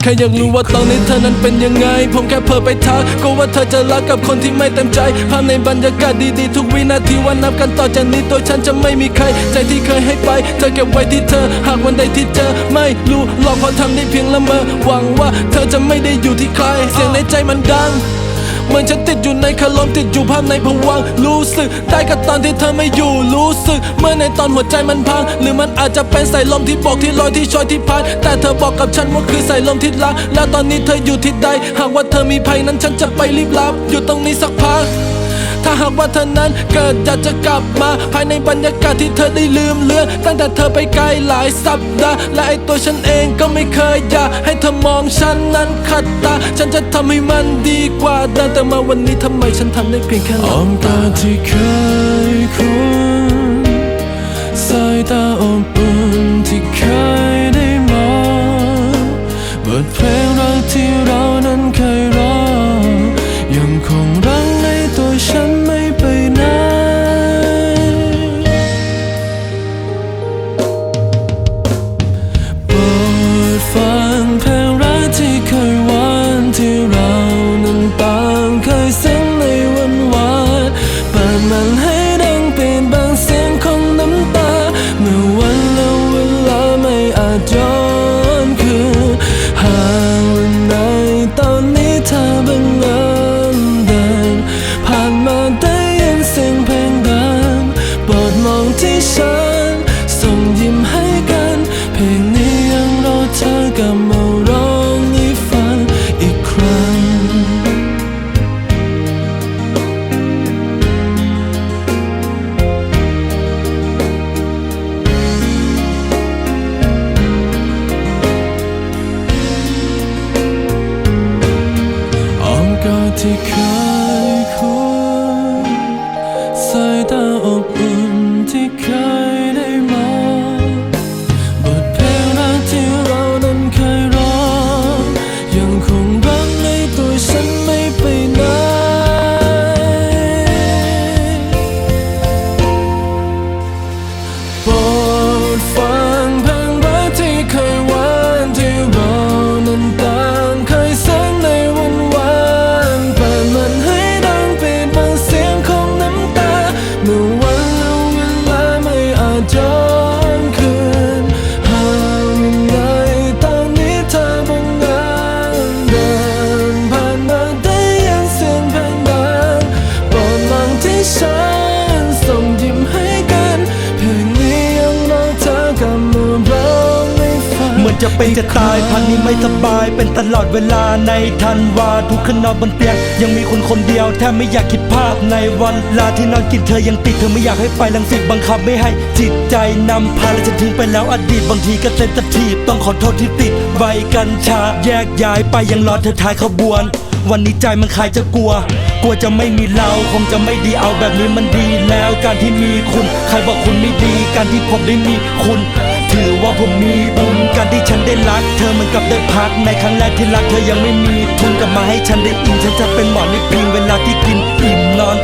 แค่อยากรู้ว่าตอนนี้เธอนั้นเป็นยังไง ผมแค่เพ้อไปทัก ก็ว่าเธอจะรักกับคนที่ไม่เต็มใจภาพในบรรยากาศดีๆ ทุกวินาทีวันนับกันต่อจากนี้ตัวฉันจะไม่มีใคร ใจที่เคยให้ไป เธอเก็บไว้ที่เธอ หากวันใดที่เจอ ไม่รู้หลอกเพราะทำได้เพียงละเมอหวังว่าเธอจะไม่ได้อยู่ที่ใคร เสียงในใจมันดัง เหมือนฉันติดอยู่ในคารมติดอยู่ภาพในผวังรู้สึกได้กับตอนที่เธอไม่อยู่รู้สึก เมื่อในตอนหัวใจมันพัง หรือมันอาจจะเป็นสายลมที่บอกที่ลอยที่ชอยที่พัดแต่เธอบอกกับฉันว่าคือสายลมที่รัก แล้วตอนนี้เธออยู่ที่ใด หากว่าเธอมีภัยนั้นฉันจะไปรีบรับ อยู่ตรงนี้สักพัก ถ้าหากว่าเธอนั้นเกิดอยากจะกลับมา ภายในบรรยากาศที่เธอได้ลืมเลือน ตั้งแต่เธอไปไกลหลายสัปดาห์ และไอตัวฉันเองก็ไม่เคยอยากให้เธอมองฉันนั้นขัดตา ฉันจะทำให้มันดีกว่าเดิมแต่มาวันนี้ทำไมฉันทำได้เพียงแค่อ้อมตาที่เคยคุ้นสายตาอบอุ่นที่เคย ที่เคยคุ้นสายตาอบอุ่นที่เคยได้มองบทเพลงรักที่เรานั้นเคยร้องยังค จะเป็นจะตายพันนี้ไม่สบาย เป็นตลอดเวลาในทันวาทุกคืนนอนบนเตียงยังมีคนคนเดียวแทบไม่อยากคิดภาพในวันลาที่นอนกินเธอยังติดเธอไม่อยากให้ไปลังสิตบังคับไม่ให้จิตใจนำพาและฉันทิ้งไปแล้วอดีตบางทีก็เซนสทีฟต้องขอโทษที่ติดใบกัญชาแยกย้ายไปยังรอเธอท้ายขบวน วันนี้ใจมันคลายจะกลัวกลัวจะไม่มีเราคงจะไม่ดีเอาแบบนี้มันดีแล้วการที่มีคุณ ใครบอกคุณไม่ดี การที่ผมได้มีคุณ ถือว่าผมมีบุญการที่ฉันได้รัก เธอเหมือนกับได้พัก ในครั้งแรกที่รักเธอยังไม่มีทุนกลับมาให้ฉันได้อิ่มฉันจะเป็นหมอนในพิงเวลาที่กินอิ่มนอน